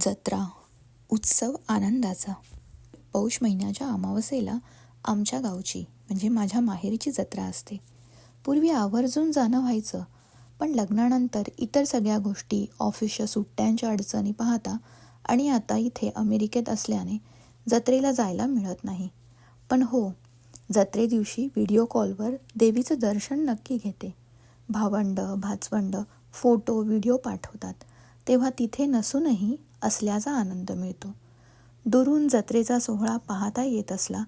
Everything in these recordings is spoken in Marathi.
जत्रा उत्सव आनंदाचा. पौष महिन्याच्या अमावस्येला आमच्या गावची म्हणजे माझ्या माहेरीची जत्रा असते. पूर्वी आवर्जून जाणं व्हायचं पण लग्नानंतर इतर सगळ्या गोष्टी ऑफिसच्या सुट्ट्यांच्या अडचणी पाहता आणि आता इथे अमेरिकेत असल्याने जत्रेला जायला मिळत नाही. पण हो जत्रे दिवशी व्हिडिओ कॉलवर देवीचं दर्शन नक्की घेते. भावंड भाचवंड फोटो व्हिडिओ पाठवतात. तेव्हा तिथे नसूनही असल्याचा आनंद मिळतो. दुरून जत्रेचा सोहळा पाहता येत असला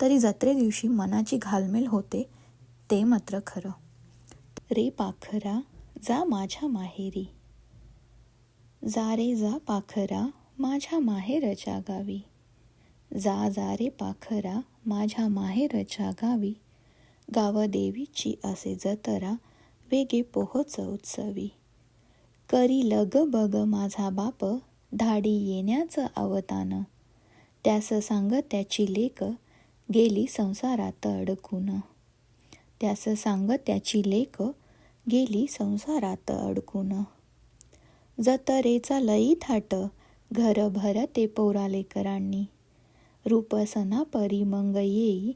तरी जत्रे दिवशी मनाची घालमेल होते ते मात्र खरं. रे पाखरा जा माझ्या माहेरी. जा रे जा पाखरा माझ्या माहेरच्या गावी. जा जा रे पाखरा माझ्या माहेरच्या गावी. गावदेवीची असे जतरा वेगे पोहोच उत्सवी. करी लग बग माझा बाप धाडी येण्याचं अवतान. त्यास सांग त्याची लेक गेली संसारात अडकून. त्यास सांग त्याची लेक गेली संसारात अडकून. जतरेचा लई थाट घर भरते पोरा लेकरांनी. रूपसना परी मंग येई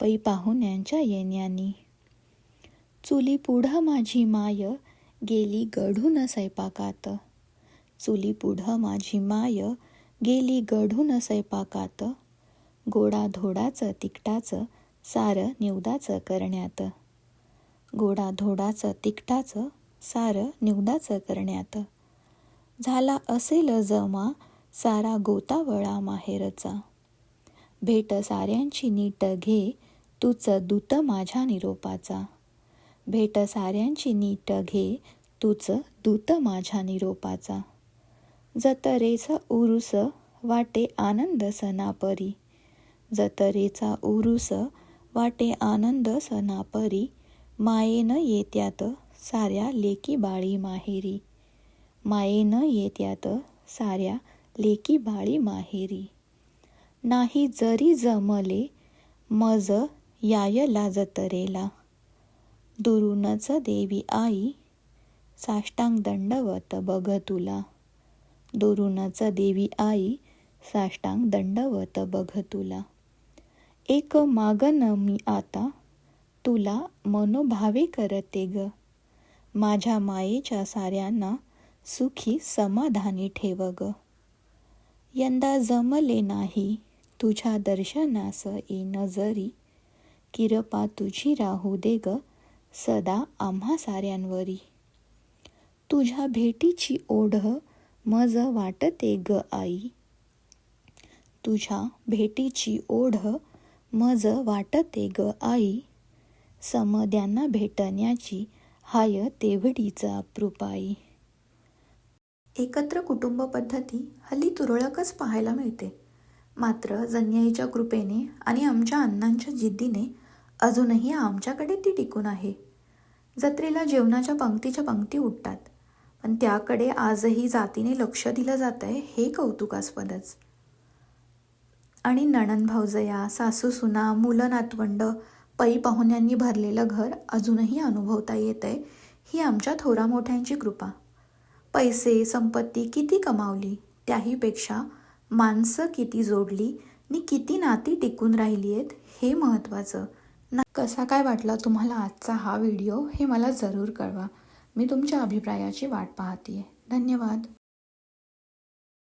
पै पाहुण्यांच्या येण्यानी. चुली पुढं माझी माय गेली गढून स्वयंपाकात चुली पुढं माझी माय गेली गढून स्वयंपाकात. गोडा धोडाचं तिकटाचं सारं निवदाचं करण्यात. गोडा धोडाचं तिकटाचं सारं निवदाचं करण्यात. झाला असेल जमा सारा गोतावळा माहेरचा. भेट साऱ्यांची नीट घे तूच दूत माझ्या निरोपाचा. भेट साऱ्यांची नीट घे तूच दूत माझ्या निरोपाचा. जतरेचा उरुस वाटे आनंद सनापरी. जतरेचा उरुस वाटे आनंद सनापरी. मायेनं येत्यात साऱ्या लेकी बाळी माहेरी. मायेनं येत्यात साऱ्या लेकी बाळी माहेरी. नाही जरी जमले मज यायला जतरेला. दुरूनच देवी आई साष्टांग दंडवत बघ तुला. दोरुणाचा देवी आई साष्टांग दंडवत बघ तुला. एक मागन मी आता तुला मनोभावे करते ग. माझ्या मायेच्या साऱ्यांना सुखी समाधानी ठेव ग. यंदा जमले नाही तुझ्या दर्शनास ये नजरी किरपा तुझी राहू दे ग सदा आम्हा साऱ्यांवरी. तुझ्या भेटीची ओढ मज वाटते ग आई. तुझ्या भेटीची ओढ मज वाटते ग आई. समद्यांना भेटण्याची हाय तेवढीचा कृपाई. एकत्र कुटुंब पद्धती हल्ली तुरळकच पाहायला मिळते. मात्र जन्याईच्या कृपेने आणि आमच्या अण्णांच्या जिद्दीने अजूनही आमच्याकडे ती टिकून आहे. जत्रेला जेवणाच्या पंक्तीच्या पंक्ती उठतात. पण त्याकडे आजही जातीने लक्ष दिलं जात आहे हे कौतुकास्पदच. आणि नणन भाऊजया सासू सुना मुलं नातवंड पै पाहुण्यांनी भरलेलं घर अजूनही अनुभवता येत आहे ही आमच्या थोरा मोठ्यांची कृपा. पैसे संपत्ती किती कमावली त्याहीपेक्षा माणसं किती जोडली आणि किती नाती टिकून राहिली आहेत हे महत्त्वाचं. ना कसा काय वाटला तुम्हाला आजचा हा व्हिडिओ हे मला जरूर कळवा. मी तुमच्या अभिप्रायाची वाट पाहते धन्यवाद.